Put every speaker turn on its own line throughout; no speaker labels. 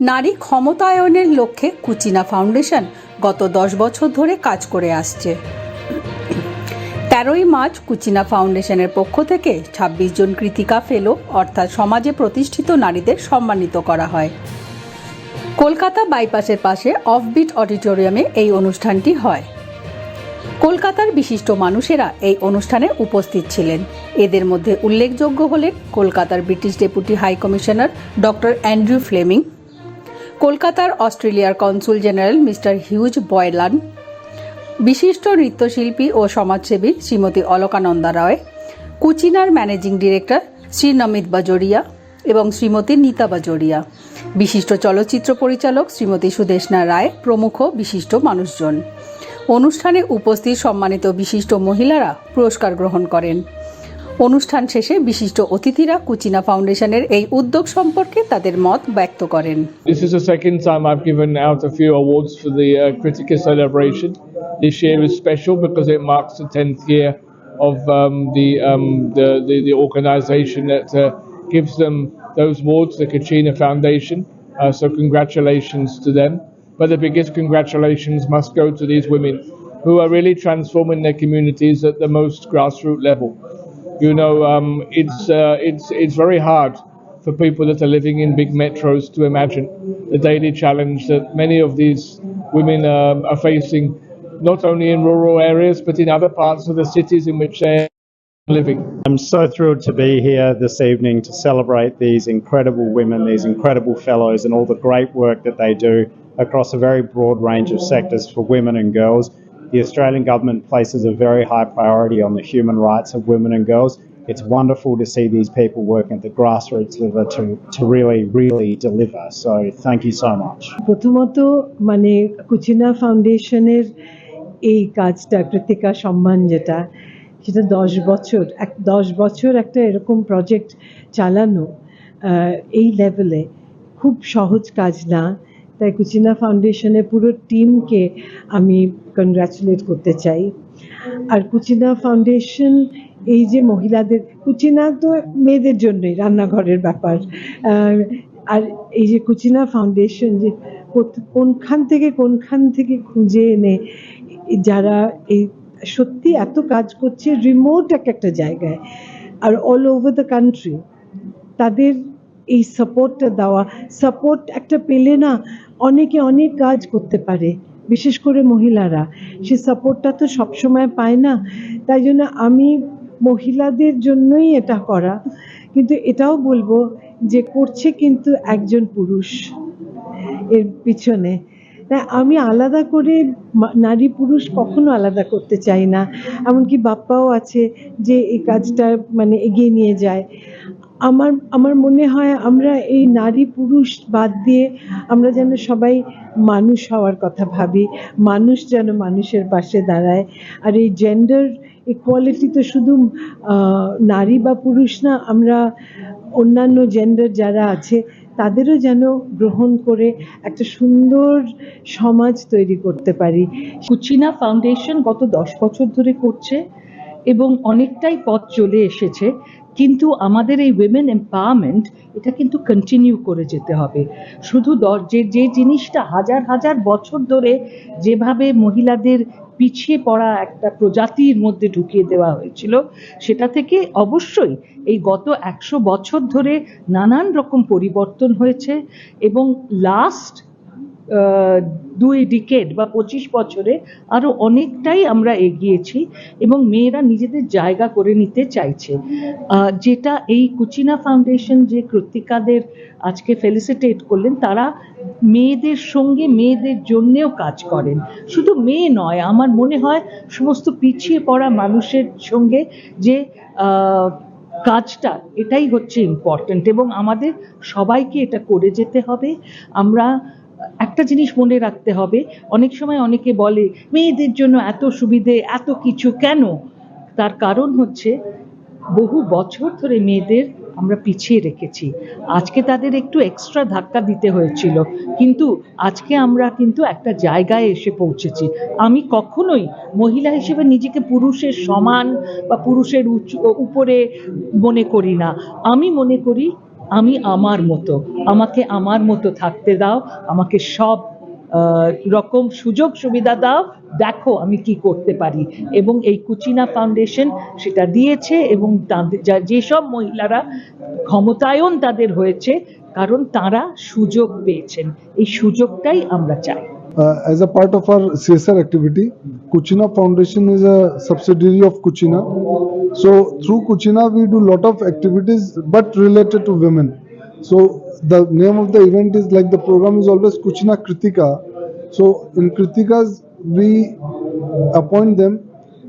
নারী ক্ষমতায়নের লক্ষ্যে কুচিনা ফাউন্ডেশন গত দশ বছর ধরে কাজ করে আসছে। তেরোই মার্চ কুচিনা ফাউন্ডেশনের পক্ষ থেকে ২৬ জন কৃতিকা ফেলো, অর্থাৎ সমাজে প্রতিষ্ঠিত নারীদের সম্মানিত করা হয়। কলকাতা বাইপাসের পাশে অফবিট অডিটোরিয়ামে এই অনুষ্ঠানটি হয়। কলকাতার বিশিষ্ট মানুষেরা এই অনুষ্ঠানে উপস্থিত ছিলেন। এদের মধ্যে উল্লেখযোগ্য হলেন কলকাতার British deputy high commissioner doctor Andrew Fleming কলকাতার অস্ট্রেলিয়ার consul general mister Hugh Boylan, বিশিষ্ট নৃত্যশিল্পী ও সমাজসেবী শ্রীমতী অলকানন্দা রায়, কুচিনার ম্যানেজিং ডিরেক্টর শ্রী নমিত বাজোরিয়া এবং শ্রীমতী নীতা বাজোরিয়া। বিশিষ্ট চলচ্চিত্র পরিচালক শ্রীমতী সুদেশনা রায় প্রমুখ বিশিষ্ট মানুষজন। অনুষ্ঠানে উপস্থিত সম্মানিত বিশিষ্ট মহিলারা পুরস্কার গ্রহণ করেন। অনুষ্ঠান শেষে বিশিষ্ট অতিথিরা কুচিনা ফাউন্ডেশনের এই উদ্যোগ সম্পর্কে তাদের মত ব্যক্ত করেন
This is the second time I've given out a few awards for the uh, Critica celebration. This year is special because it marks the 10th year of um, the, um, the, the the organisation that uh, gives them those awards, the Kachina Foundation. Uh, so congratulations to them. But the biggest congratulations must go to these women who are really transforming their communities at the most grassroots level. You know, um, it's uh, it's it's very hard for people that are living in big metros to imagine the daily challenge that many of these women um, are facing, not only in rural areas but in other parts of the cities in which they're living.
I'm so thrilled to be here this evening to celebrate these incredible women, these incredible fellows, and all the great work that they do across a very broad range of sectors for women and girls. The Australian Government places a very high priority on the human rights of women and girls. It's wonderful to see these people working at the grassroots level to, to really, really deliver. So, thank you so much.
প্রথমত মানে কুচিনা ফাউন্ডেশনের এই কাজটা কৃতিকা সম্মান যেটা সেটা দশ বছর এক দশ বছর একটা এরকম প্রজেক্ট চালানো আহ, এই লেভেলে খুব সহজ কাজ না তাই কুচিনা ফাউন্ডেশনের পুরো টিমকে আমি কনগ্রাচুলেট করতে চাই। আর কুচিনা ফাউন্ডেশন এই যে মহিলাদের, কুচিনা তো মেয়েদের জন্যই রান্নাঘরের ব্যাপার। আর এই যে কুচিনা ফাউন্ডেশন যে কোনখান থেকে কোনখান থেকে খুঁজে এনে যারা এই সত্যি এত কাজ করছে রিমোট এক একটা জায়গায়। আর অল ওভার দ্য কান্ট্রি তাদের এই সাপোর্টটা দেওয়া সাপোর্ট একটা পেলে না অনেকে অনেক কাজ করতে পারে, বিশেষ করে মহিলারা। সে সাপোর্টটা তো সবসময় পায় না, তাই জন্য আমি মহিলাদের জন্যই এটা করা। কিন্তু এটাও বলব যে করছে কিন্তু একজন পুরুষ এর পিছনে। তাই আমি আলাদা করে নারী পুরুষ কখনো আলাদা করতে চাই না। এমনকি বাপ্পাও আছে যে এই কাজটা মানে এগিয়ে নিয়ে যায়। আমার আমার মনে হয় আমরা এই নারী পুরুষ বাদ দিয়ে আমরা যেন সবাই মানুষ হওয়ার কথা ভাবি, মানুষ যেন মানুষের পাশে দাঁড়ায়। আর এই জেন্ডার ইকুয়ালিটি তো শুধু নারী বা পুরুষ না, আমরা অন্যান্য জেন্ডার যারা আছে, তাদেরও যেন গ্রহণ করে একটা সুন্দর সমাজ তৈরি করতে পারি।
কুচিনা ফাউন্ডেশন গত দশ বছর ধরে করছে এবং অনেকটাই পথ চলে এসেছে। কিন্তু আমাদের এই উইমেন এম্পাওয়ারমেন্ট এটা কিন্তু কন্টিনিউ করে যেতে হবে। শুধু যে যে জিনিসটা হাজার হাজার বছর ধরে যেভাবে মহিলাদের পিছিয়ে পড়া একটা প্রজাতির মধ্যে ঢুকিয়ে দেওয়া হয়েছিল, সেটা থেকে অবশ্যই এই গত একশো বছর ধরে নানান রকম পরিবর্তন হয়েছে এবং লাস্ট দুই ডিকেড বা পঁচিশ বছরে আরও অনেকটাই আমরা এগিয়েছি এবং মেয়েরা নিজেদের জায়গা করে নিতে চাইছে। যেটা এই কুচিনা ফাউন্ডেশন যে কৃতিকাদের আজকে ফেলিসিটেট করলেন, তারা মেয়েদের সঙ্গে মেয়েদের জন্যেও কাজ করেন। শুধু মেয়ে নয়, আমার মনে হয় সমস্ত পিছিয়ে পড়া মানুষের সঙ্গে যে কাজটা, এটাই হচ্ছে ইম্পর্ট্যান্ট এবং আমাদের সবাইকে এটা করে যেতে হবে। আমরা একটা জিনিস মনে রাখতে হবে, অনেক সময় অনেকে বলে, মেয়েদের জন্য এত সুবিধে, এত কিছু কেন? তার কারণ হচ্ছে, বহু বছর ধরে মেয়েদের আমরা পিছিয়ে রেখেছি। আজকে তাদের একটু এক্সট্রা ধাক্কা দিতে হয়েছিল, কিন্তু আজকে আমরা কিন্তু একটা জায়গায় এসে পৌঁছেছি। আমি কখনোই মহিলা হিসেবে নিজেকে পুরুষের সমান বা পুরুষের উপরে মনে করি না। আমি মনে করি আমি আমার মতো আমাকে আমার মতো থাকতে দাও আমাকে সব রকম সুযোগ সুবিধা দাও দেখো আমি কি করতে পারি। এবং এই কুচিনা ফাউন্ডেশন সেটা দিয়েছে এবং তাদের যেসব মহিলারা ক্ষমতায়ন তাদের হয়েছে কারণ তারা সুযোগ পেয়েছেন। এই সুযোগটাই আমরা চাই।
as a part of our CSR activity, Kuchina Foundation is a subsidiary of Kuchina. So through Kuchina, we do lot of activities, but related to women. So the name of the event is like the program is always Kuchina Kritika. So in Kritikas, we appoint them,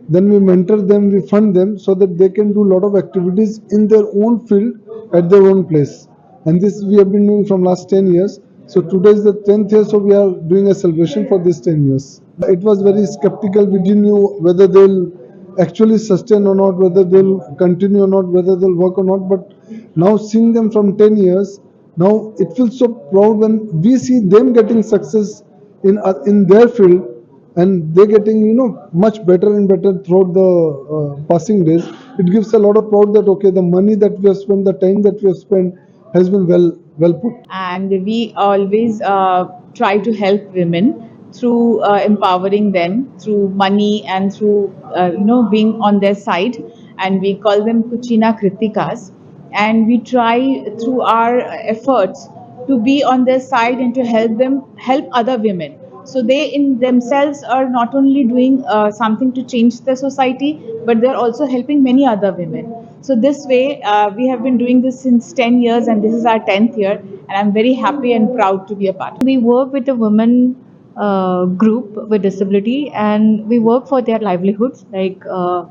then we mentor them, we fund them so that they can do lot of activities in their own field at their own place. And this we have been doing from last 10 years. So today is the 10th year, so we are doing a celebration for these 10 years. It was very skeptical. We didn't know whether they'll actually sustain or not, whether they'll continue or not, whether they'll work or not. But now seeing them from 10 years, now it feels so proud when we see them getting success in uh, in their field and they're getting you know much better and better throughout the uh, passing days it gives a lot of proud that okay the money that we have spent the time that we have spent has been well well put
and we always uh, try to help women through uh, empowering them through money and through uh, you know being on their side. And we call them kuchina kritikas. And we try through our efforts to be on their side and to help them help other women. So they in themselves are not only doing uh, something to change the society but they're also helping many other women. So this way uh, we have been doing this since 10 years and this is our 10th year. And i'm very happy and proud to be a part.
We work with the women uh, group with disability and we work for their livelihoods like uh,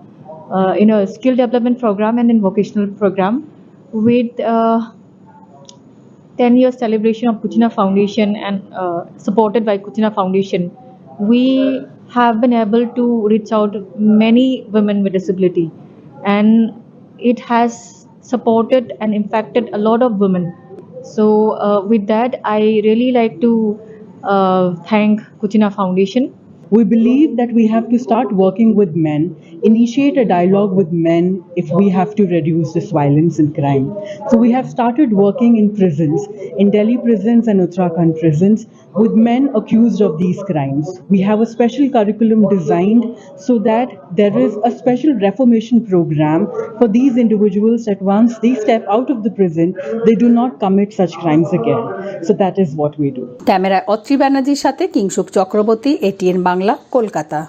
uh, in a skill development program and in vocational program with uh, 10 year celebration of Kuchina Foundation and uh, supported by Kuchina Foundation, we have been able to reach out many women with disability and it has supported and impacted a lot of women. So uh, with that, I really like to uh, thank Kuchina Foundation
We believe that we have to start working with men, initiate a dialogue with men if we have to reduce this violence and crime. So we have started working in prisons, in Delhi prisons and Uttarakhand prisons, with men accused of these crimes. We have a special curriculum designed so that there is a special reformation program for these individuals that once they step out of the prison, they do not commit such crimes again. So that is what we do.
ক্যামেরায় অত্রি ব্যানার্জির সাথে Kingshuk Chakraborty ATN Bangla Kolkata